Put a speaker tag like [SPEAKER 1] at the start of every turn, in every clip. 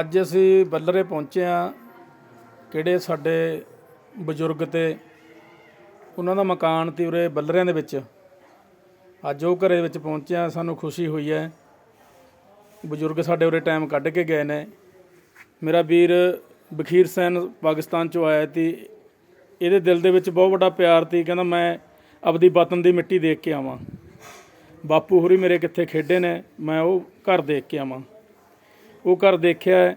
[SPEAKER 1] ਅੱਜ ਅਸੀਂ ਬੱਲਰੇ ਪਹੁੰਚੇ ਆ ਕਿਹੜੇ ਸਾਡੇ ਬਜ਼ੁਰਗ ਤੇ ਉਹਨਾਂ ਦਾ ਮਕਾਨ ਤੀ ਉਰੇ ਬੱਲਰਿਆਂ ਦੇ ਵਿੱਚ। ਅੱਜ ਉਹ ਘਰੇ ਵਿੱਚ ਪਹੁੰਚਿਆ ਸਾਨੂੰ ਖੁਸ਼ੀ ਹੋਈ ਹੈ। ਬਜ਼ੁਰਗ ਸਾਡੇ ਉਰੇ ਟਾਈਮ ਕੱਢ ਕੇ ਗਏ ਨੇ। ਮੇਰਾ ਵੀਰ ਬਖੀਰ ਸੈਨ ਪਾਕਿਸਤਾਨ ਚੋਂ ਆਇਆ ਤੀ ਇਹਦੇ ਦਿਲ ਦੇ ਵਿੱਚ ਬਹੁਤ ਵੱਡਾ ਪਿਆਰ ਤੀ ਕਹਿੰਦਾ ਮੈਂ ਆਪਦੀ ਵਤਨ ਦੀ ਮਿੱਟੀ ਦੇਖ ਕੇ ਆਵਾਂ। ਬਾਪੂ ਹੋਰੀ ਮੇਰੇ ਕਿੱਥੇ ਖੇਡੇ ਨੇ, ਮੈਂ ਉਹ ਘਰ ਦੇਖ ਕੇ ਆਵਾਂ। ਉਹ ਘਰ ਦੇਖਿਆ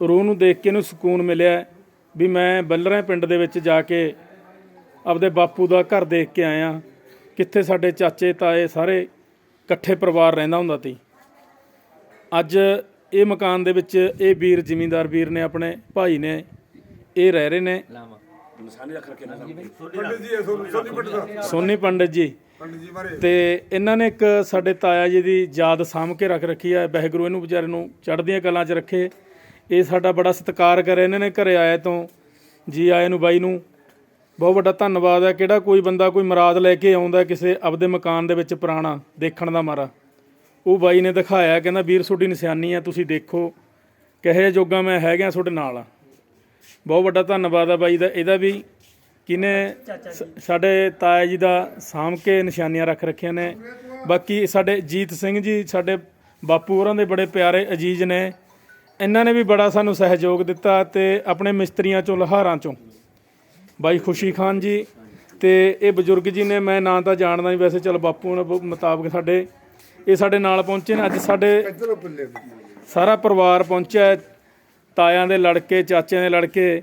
[SPEAKER 1] ਰੂਹ ਨੂੰ ਦੇਖ ਕੇ ਇਹਨੂੰ ਸਕੂਨ ਮਿਲਿਆ ਵੀ ਮੈਂ ਬੱਲਰਾਂ ਪਿੰਡ ਦੇ ਵਿੱਚ ਜਾ ਕੇ ਆਪਦੇ ਬਾਪੂ ਦਾ ਘਰ ਦੇਖ ਕੇ ਆਇਆ। ਕਿੱਥੇ ਸਾਡੇ ਚਾਚੇ ਤਾਏ ਸਾਰੇ ਇਕੱਠੇ ਪਰਿਵਾਰ ਰਹਿੰਦਾ ਹੁੰਦਾ ਸੀ। ਅੱਜ ਇਹ ਮਕਾਨ ਦੇ ਵਿੱਚ ਇਹ ਵੀਰ ਜ਼ਿਮੀਂਦਾਰ ਵੀਰ ਨੇ ਆਪਣੇ ਭਾਈ ਨੇ ਇਹ ਰਹਿ ਰਹੇ ਨੇ।
[SPEAKER 2] ਸੋਨੀ ਪੰਡਿਤ ਦਾ
[SPEAKER 1] ਸੋਨੀ ਪੰਡਿਤ ਜੀ
[SPEAKER 2] ਪੰਡਿਤ ਜੀ। ਮਾਰੇ
[SPEAKER 1] ਤੇ ਇਹਨਾਂ ਨੇ ਇੱਕ ਸਾਡੇ ਤਾਇਆ ਜੀ ਦੀ ਯਾਦ ਸਾਂਭ ਕੇ ਰੱਖ ਰੱਖੀ ਹੈ ਵਾਹਿਗੁਰੂ ਇਹਨੂੰ ਵਿਚਾਰੇ ਨੂੰ ਚੜ੍ਹਦੀਆਂ ਕਲਾਂ 'ਚ ਰੱਖੇ। ਇਹ ਸਾਡਾ ਬੜਾ ਸਤਿਕਾਰ ਕਰੇ, ਇਹਨਾਂ ਨੇ ਘਰੇ ਆਏ ਤੋਂ, ਜੀ ਆਏ ਨੂੰ, ਬਾਈ ਨੂੰ। ਬਹੁਤ ਵੱਡਾ ਧੰਨਵਾਦ ਹੈ ਕਿਹੜਾ ਕੋਈ ਬੰਦਾ ਕੋਈ ਮਰਾਦ ਲੈ ਕੇ ਆਉਂਦਾ ਕਿਸੇ ਆਪਦੇ ਮਕਾਨ ਦੇ ਵਿੱਚ ਪੁਰਾਣਾ, ਦੇਖਣ ਦਾ ਮਾਰਾ। ਉਹ ਬਾਈ ਨੇ ਦਿਖਾਇਆ, ਕਹਿੰਦਾ, ਵੀਰ, ਤੁਹਾਡੀ ਨਿਸ਼ਾਨੀ ਹੈ ਤੁਸੀਂ ਦੇਖੋ, ਕਹੇ ਜੋਗਾ ਮੈਂ ਹੈਗਾ ਤੁਹਾਡੇ ਨਾਲ ਆ। ਬਹੁਤ ਵੱਡਾ ਧੰਨਵਾਦ ਆ ਬਾਈ ਦਾ, ਇਹਦਾ ਵੀ ਕਿਨੇ ਸਾਡੇ ਤਾਇਆ ਜੀ ਦਾ ਸਾਂਭ ਕੇ ਨਿਸ਼ਾਨੀਆਂ ਰੱਖ ਰੱਖੀਆਂ ਨੇ। ਬਾਕੀ ਸਾਡੇ ਜੀਤ ਸਿੰਘ ਜੀ ਸਾਡੇ ਬਾਪੂ ਹੋਰਾਂ ਦੇ ਬੜੇ ਪਿਆਰੇ ਅਜੀਜ਼ ਨੇ। ਇਹਨਾਂ ਨੇ ਵੀ ਬੜਾ ਸਾਨੂੰ ਸਹਿਯੋਗ ਦਿੱਤਾ ਤੇ ਆਪਣੇ ਮਿਸਤਰੀਆਂ ਚੋਂ ਲਹਾਰਾਂ ਚੋਂ। ਬਾਈ ਖੁਸ਼ੀ ਖਾਨ ਜੀ ਤੇ ਇਹ ਬਜ਼ੁਰਗ ਜੀ ਨੇ ਮੈਂ ਨਾਂ ਤਾਂ ਜਾਣਦਾ ਨਹੀਂ ਵੈਸੇ ਚਲ ਬਾਪੂ ਨਾਲ ਮੁਤਾਬਕ ਸਾਡੇ ਇਹ ਸਾਡੇ ਨਾਲ ਪਹੁੰਚੇ ਨੇ। ਅੱਜ ਸਾਡੇ ਸਾਰਾ ਪਰਿਵਾਰ ਪਹੁੰਚਿਆ। ਤਾਇਆਂ ਦੇ ਲੜਕੇ ਚਾਚਿਆਂ ਦੇ ਲੜਕੇ।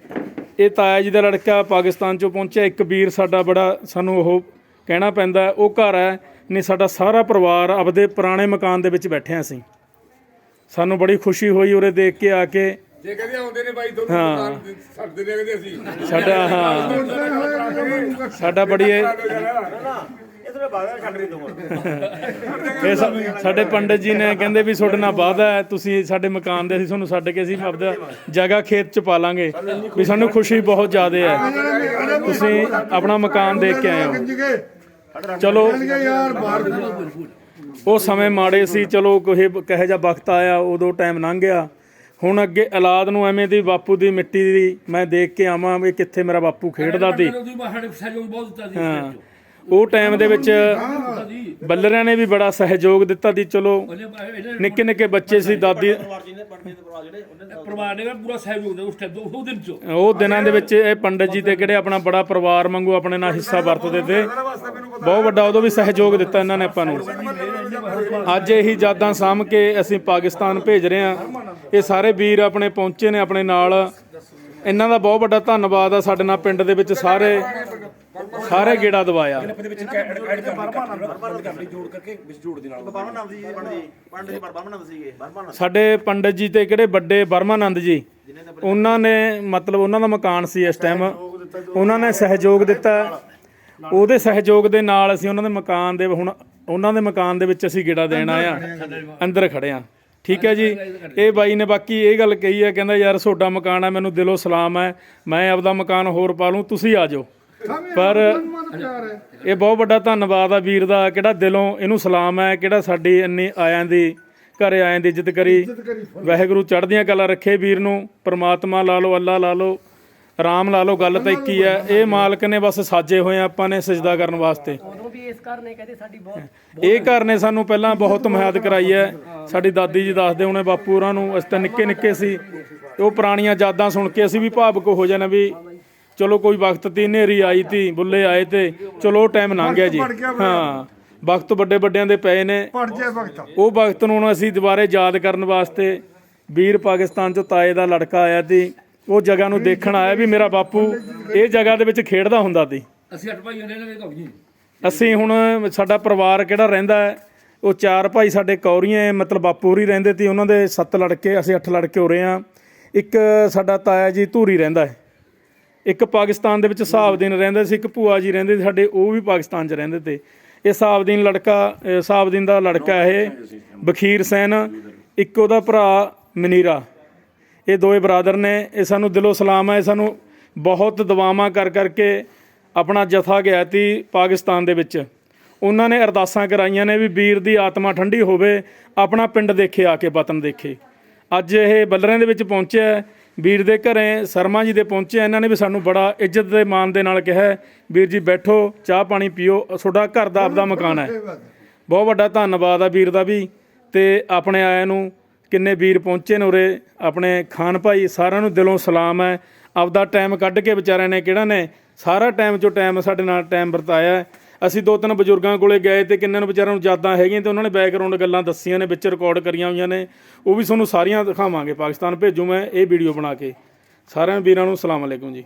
[SPEAKER 1] ਇਹ ਤਾਇਆ ਜੀ ਦਾ ਲੜਕਾ ਪਾਕਿਸਤਾਨ ਚੋਂ ਪਹੁੰਚਿਆ। ਇੱਕ ਵੀਰ ਸਾਡਾ ਬੜਾ ਸਾਨੂੰ ਉਹ ਕਹਿਣਾ ਪੈਂਦਾ ਹੈ, ਉਹ ਘਰ ਹੈ। ਨਹੀਂ ਸਾਡਾ ਸਾਰਾ ਪਰਿਵਾਰ ਆਪਦੇ ਪੁਰਾਣੇ ਮਕਾਨ ਦੇ ਵਿੱਚ ਬੈਠੇ ਹਾਂ ਅਸੀਂ ਸਾਨੂੰ ਬੜੀ ਖੁਸ਼ੀ ਹੋਈ ਉਰੇ ਦੇਖ ਕੇ ਆ ਕੇ।
[SPEAKER 2] ਜੇ ਕਹਿੰਦੇ ਆਉਂਦੇ ਨੇ ਬਾਈ ਤੁਹਾਨੂੰ ਦੁਕਾਨ ਛੱਡਦੇ ਨੇ ਕਹਿੰਦੇ ਅਸੀਂ।
[SPEAKER 1] ਸਾਡਾ ਹਾਂ ਸਾਡਾ ਬੜੀ ਇਹ
[SPEAKER 3] ਛੱਡ ਦੂੰਗਾ
[SPEAKER 1] ਇਹ ਸਾ- ਸਾਡੇ ਪੰਡਿਤ ਜੀ ਨੇ ਕਹਿੰਦੇ ਵੀ ਤੁਹਾਡੇ ਨਾਲ ਵਾਅਦਾ ਹੈ ਤੁਸੀਂ ਸਾਡੇ ਮਕਾਨ ਦੇ ਅਸੀਂ ਤੁਹਾਨੂੰ ਛੱਡ ਕੇ ਅਸੀਂ ਆਪਦਾ ਜਗ੍ਹਾ ਖੇਤ ਚ ਪਾ ਲਾਂਗੇ ਵੀ ਸਾਨੂੰ ਖੁਸ਼ੀ ਬਹੁਤ ਜ਼ਿਆਦਾ ਹੈ। ਤੁਸੀਂ ਆਪਣਾ ਮਕਾਨ ਦੇਖ ਕੇ ਆਏ ਹੋ। ਚਲੋ
[SPEAKER 2] ਯਾਰ ਬਾਹਰ
[SPEAKER 1] ਉਹ ਸਮੇਂ ਮਾੜੇ ਸੀ ਚਲੋ ਕੋਹੇ ਕਹੇ ਜਾ ਵਕਤ ਆਇਆ ਉਦੋਂ ਟਾਈਮ ਲੰਘ ਗਿਆ। ਹੁਣ ਅੱਗੇ ਔਲਾਦ ਨੂੰ ਐਵੇਂ ਦੀ ਬਾਪੂ ਦੀ ਮਿੱਟੀ ਦੀ ਮੈਂ ਦੇਖ ਕੇ ਆਵਾਂ ਵੀ ਕਿੱਥੇ ਮੇਰਾ ਬਾਪੂ ਖੇਡਦਾ ਸੀ।
[SPEAKER 4] ਉਹਦੀ ਸਾਡੇ ਸਹਿਯੋਗ ਬਹੁਤ ਦਿੱਤਾ ਸੀ
[SPEAKER 1] ਹਾਂ। ਉਹ ਟਾਈਮ ਦੇ ਵਿੱਚ ਬੱਲਰਿਆਂ ਨੇ ਵੀ ਬੜਾ ਸਹਿਯੋਗ ਦਿੱਤਾ ਸੀ ਚਲੋ। ਨਿੱਕੇ ਨਿੱਕੇ ਬੱਚੇ ਸੀ ਦਾਦੀ।
[SPEAKER 3] ਪਰਿਵਾਰ ਜੀ ਨੇ ਪੰਡਿਤ ਦੇ ਪਰਿਵਾਰ ਜਿਹੜੇ ਉਹਨੇ
[SPEAKER 4] ਪਰਿਵਾਰ ਨੇ ਪੂਰਾ ਸਹਿਯੋਗ ਦਿੱਤਾ ਉਸ ਟਾਈਮ ਦੋ ਉਹ ਦਿਨ ਚ।
[SPEAKER 1] ਉਹ ਦਿਨਾਂ ਦੇ ਵਿੱਚ ਇਹ ਪੰਡਤ ਜੀ ਤੇ ਕਿਹੜੇ ਆਪਣਾ ਬੜਾ ਪਰਿਵਾਰ ਵਾਂਗੂ ਆਪਣੇ ਨਾਲ ਹਿੱਸਾ ਵਰਤਦੇ ਤੇ ਬਹੁਤ ਵੱਡਾ ਉਦੋਂ ਵੀ ਸਹਿਯੋਗ ਦਿੱਤਾ ਇਹਨਾਂ ਨੇ ਆਪਾਂ ਨੂੰ। ਅੱਜ ਇਹੀ ਯਾਦਾਂ ਸਾਂਭ ਕੇ ਅਸੀਂ ਪਾਕਿਸਤਾਨ ਭੇਜ ਰਹੇ ਹਾਂ। ਇਹ ਸਾਰੇ ਵੀਰ ਆਪਣੇ ਪਹੁੰਚੇ ਨੇ ਆਪਣੇ ਨਾਲ। ਇਹਨਾਂ ਦਾ ਬਹੁਤ ਵੱਡਾ ਧੰਨਵਾਦ ਆ ਸਾਡੇ ਨਾਲ ਪਿੰਡ ਦੇ ਵਿੱਚ ਸਾਰੇ। ਸਾਰੇ ਗੇੜਾ ਦਵਾਇਆ
[SPEAKER 3] ਬਰਮਾ ਨਾਮ ਸੀ ਪੰਡਿਤ ਜੀ। ਪੰਡਿਤ ਜੀ ਬਰਮਾ ਨਾਮ ਸੀਗੇ। ਬਰਮਾ ਨਾਮ
[SPEAKER 1] ਸਾਡੇ ਪੰਡਤ ਜੀ ਤੇ ਕਿਹੜੇ ਵੱਡੇ ਬਰਮਾਨੰਦ ਜੀ? ਉਹਨਾਂ ਨੇ ਮਤਲਬ ਉਹਨਾਂ ਦਾ ਮਕਾਨ ਸੀ ਇਸ ਟਾਈਮ ਉਹਨਾਂ ਨੇ ਸਹਿਯੋਗ ਦਿੱਤਾ। ਉਹਦੇ ਸਹਿਯੋਗ ਦੇ ਨਾਲ ਅਸੀਂ ਉਹਨਾਂ ਦੇ ਮਕਾਨ ਦੇ ਹੁਣ ਉਹਨਾਂ ਦੇ ਮਕਾਨ ਦੇ ਵਿੱਚ ਅਸੀਂ ਗੇੜਾ ਦੇਣ ਆਏ ਆ ਅੰਦਰ ਖੜੇ ਆ ਠੀਕ ਹੈ ਜੀ। ਇਹ ਬਾਈ ਨੇ ਬਾਕੀ ਇਹ ਗੱਲ ਕਹੀ ਹੈ ਕਹਿੰਦਾ ਯਾਰ ਤੁਹਾਡਾ ਮਕਾਨ ਹੈ ਮੈਨੂੰ ਦਿਲੋਂ ਸਲਾਮ ਹੈ। ਮੈਂ ਆਪਦਾ ਮਕਾਨ ਹੋਰ ਪਾ ਲੂੰ ਤੁਸੀਂ ਆ ਜਾਓ। ਪਰ ਇਹ ਬਹੁਤ ਵੱਡਾ ਧੰਨਵਾਦ ਆ ਵੀਰ ਦਾ ਕਿਹੜਾ ਦਿਲੋਂ ਇਹਨੂੰ ਸਲਾਮ ਹੈ ਕਿਹੜਾ ਸਾਡੀ ਇੰਨੀ ਆਇਆਂ ਦੀ ਘਰੇ ਆਇਆਂ ਦੀ ਇੱਜ਼ਤ ਕਰੀ। ਵਾਹਿਗੁਰੂ ਚੜ੍ਹਦੀਆਂ ਕਲਾ ਰੱਖੇ ਵੀਰ ਨੂੰ ਪ੍ਰਮਾਤਮਾ ਲਾ ਲਓ ਅੱਲਾ ਲਾ ਲਓ ਰਾਮ ਲਾ ਲਓ ਗੱਲ ਤਾਂ ਇੱਕ ਹੀ ਹੈ ਇਹ ਮਾਲਕ ਨੇ ਬਸ ਸਾਜੇ ਹੋਏ ਆ ਆਪਾਂ ਨੇ ਸਜਦਾ ਕਰਨ ਵਾਸਤੇ।
[SPEAKER 5] ਉਦੋਂ ਵੀ ਇਸ ਘਰ ਨੇ ਕਹਿੰਦੇ ਸਾਡੀ ਬਹੁਤ
[SPEAKER 1] ਇਹ ਘਰ ਨੇ ਸਾਨੂੰ ਪਹਿਲਾਂ ਬਹੁਤ ਮਦਦ ਕਰਾਈ ਹੈ। ਸਾਡੀ ਦਾਦੀ ਜੀ ਦੱਸਦੇ ਹੋਣੇ ਬਾਪੂ ਹੋਰਾਂ ਨੂੰ ਅਸੀਂ ਤਾਂ ਨਿੱਕੇ ਨਿੱਕੇ ਸੀ। ਉਹ ਪੁਰਾਣੀਆਂ ਯਾਦਾਂ ਸੁਣ ਕੇ ਅਸੀਂ ਵੀ ਭਾਵੁਕ ਹੋ ਜਾਣਾ ਵੀ ਚਲੋ ਕੋਈ ਵਕਤ ਤੀ ਹਨੇਰੀ ਆਈ ਤੀ ਬੁੱਲੇ ਆਏ ਤੇ ਚਲੋ ਟਾਈਮ ਲੰਘ ਗਿਆ ਜੀ। ਹਾਂ ਵਕਤ ਵੱਡੇ ਵੱਡਿਆਂ ਦੇ ਪਏ ਨੇ।
[SPEAKER 2] ਪੜ ਜੇ ਵਕਤ।
[SPEAKER 1] ਉਹ ਵਕਤ ਨੂੰ ਹੁਣ ਅਸੀਂ ਦੁਬਾਰੇ ਯਾਦ ਕਰਨ ਵਾਸਤੇ ਵੀਰ ਪਾਕਿਸਤਾਨ ਚੋਂ ਤਾਏ ਦਾ ਲੜਕਾ ਆਇਆ ਸੀ ਉਹ ਜਗ੍ਹਾ ਨੂੰ ਦੇਖਣ ਆਇਆ ਵੀ ਮੇਰਾ ਬਾਪੂ ਇਹ ਜਗ੍ਹਾ ਦੇ ਵਿੱਚ ਖੇਡਦਾ ਹੁੰਦਾ ਸੀ
[SPEAKER 4] ਅਸੀਂ ਅੱਠ ਭਾਈ ਨੇ ਨੇ ਕਹੋ ਜੀ।
[SPEAKER 1] ਅਸੀਂ ਹੁਣ ਸਾਡਾ ਪਰਿਵਾਰ ਕਿਹੜਾ ਰਹਿੰਦਾ ਹੈ ਉਹ ਚਾਰ ਭਾਈ ਸਾਡੇ ਕੌਰੀਆਂ ਮਤਲਬ ਬਾਪੂ ਹੋਰੀ ਰਹਿੰਦੇ ਸੀ ਉਹਨਾਂ ਦੇ ਸੱਤ ਲੜਕੇ ਅਸੀਂ ਅੱਠ ਲੜਕੇ ਹੋ ਰਹੇ ਹਾਂ। ਇੱਕ ਸਾਡਾ ਤਾਇਆ ਜੀ ਧੂਰੀ ਰਹਿੰਦਾ ਹੈ। ਇੱਕ ਪਾਕਿਸਤਾਨ ਦੇ ਵਿੱਚ ਸਾਬਦੀਨ ਰਹਿੰਦੇ ਸੀ, ਇੱਕ ਭੂਆ ਜੀ ਰਹਿੰਦੇ ਸੀ, ਸਾਡੇ ਉਹ ਵੀ ਪਾਕਿਸਤਾਨ 'ਚ ਰਹਿੰਦੇ ਤੇ। ਇਹ ਸਾਬਦੀਨ ਲੜਕਾ, ਇਹ ਦਾ ਲੜਕਾ ਇਹ ਬਖੀਰ ਸੈਨ, ਇੱਕ ਉਹਦਾ ਭਰਾ ਮਨੀਰਾ। ਇਹ ਦੋਏ ਬਰਾਦਰ ਨੇ, ਇਹ ਸਾਨੂੰ ਦਿਲੋਂ ਸਲਾਮ ਹੈ, ਇਹ ਸਾਨੂੰ ਬਹੁਤ ਦਵਾਵਾਂ ਕਰ ਕਰਕੇ ਆਪਣਾ ਜਥਾ ਗਿਆ ਤੀ ਪਾਕਿਸਤਾਨ ਦੇ ਵਿੱਚ। ਉਹਨਾਂ ਨੇ ਅਰਦਾਸਾਂ ਕਰਾਈਆਂ ਨੇ ਵੀ ਵੀਰ ਦੀ ਆਤਮਾ ਠੰਡੀ ਹੋਵੇ, ਆਪਣਾ ਪਿੰਡ ਦੇਖੇ, ਆ ਕੇ ਵਤਨ ਦੇਖੇ। ਅੱਜ ਇਹ ਬੱਲਰਾਂ ਦੇ ਵਿੱਚ ਪਹੁੰਚਿਆ ਵੀਰ ਦੇ ਘਰੇ ਸਰਮਾ ਜੀ ਦੇ ਪਹੁੰਚੇ ਇਹਨਾਂ ਨੇ ਵੀ ਸਾਨੂੰ ਬੜਾ ਇੱਜ਼ਤ ਦੇ ਮਾਣ ਦੇ ਨਾਲ ਕਿਹਾ ਵੀਰ ਜੀ ਬੈਠੋ, ਚਾਹ ਪਾਣੀ ਪੀਓ, ਤੁਹਾਡਾ ਘਰ ਦਾ ਆਪਦਾ ਮਕਾਨ ਹੈ। ਬਹੁਤ ਵੱਡਾ ਧੰਨਵਾਦ ਆ ਵੀਰ ਦਾ ਵੀ। ਤੇ ਆਪਣੇ ਆਇਆਂ ਨੂੰ ਕਿੰਨੇ ਵੀਰ ਪਹੁੰਚੇ ਨੇ ਉਰੇ, ਆਪਣੇ ਖਾਨ ਭਾਈ, ਸਾਰਿਆਂ ਨੂੰ ਦਿਲੋਂ ਸਲਾਮ ਹੈ। ਆਪਦਾ ਟਾਈਮ ਕੱਢ ਕੇ ਵਿਚਾਰਿਆਂ ਨੇ ਕਿਹੜਾ ਨੇ, ਸਾਰਾ ਟਾਈਮ ਚੋਂ ਟਾਈਮ ਸਾਡੇ ਨਾਲ ਟਾਈਮ ਵਰਤਾਇਆ ਅਸੀਂ ਦੋ ਤਿੰਨ ਬਜ਼ੁਰਗਾਂ ਕੋਲੇ ਗਏ ਤੇ ਕਿੰਨਾਂ ਨੂੰ ਵਿਚਾਰਿਆਂ ਨੂੰ ਯਾਦਾਂ ਹੈਗੀਆਂ ਤੇ ਉਹਨਾਂ ਨੇ ਬੈਕਗ੍ਰਾਉਂਡ ਗੱਲਾਂ ਦੱਸੀਆਂ ਨੇ, ਵਿੱਚ ਰਿਕਾਰਡ ਕਰੀਆਂ ਹੋਈਆਂ ਨੇ। ਉਹ ਵੀ ਤੁਹਾਨੂੰ ਸਾਰੀਆਂ ਦਿਖਾਵਾਂਗੇ। ਪਾਕਿਸਤਾਨ ਭੇਜੂ ਮੈਂ ਇਹ ਵੀਡੀਓ ਬਣਾ ਕੇ। ਸਾਰਿਆਂ ਵੀਰਾਂ ਨੂੰ ਸਲਾਮ ਅਲੈਕੁਮ ਜੀ।